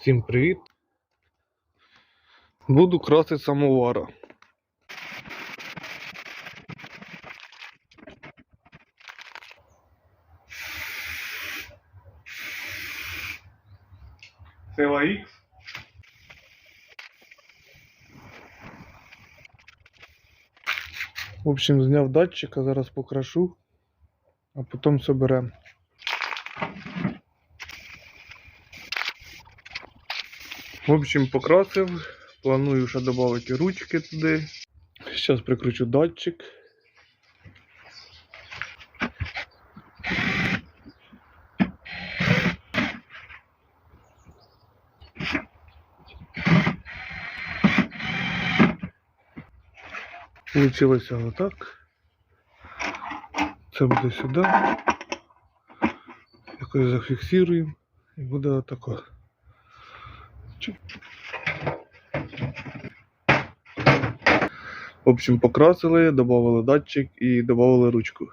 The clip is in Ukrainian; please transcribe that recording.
Всім привіт. Буду красити самовара. Сила Х. В общем, зняв датчика, зараз покрашу, а потім соберемо. В общем, покрасив. Планую ще додати ручки туди. Зараз прикручу датчик. Получилося отак. Це буде сюди. Якось зафіксуємо. І буде отако. В общем, покрасили, додали датчик і додали ручку.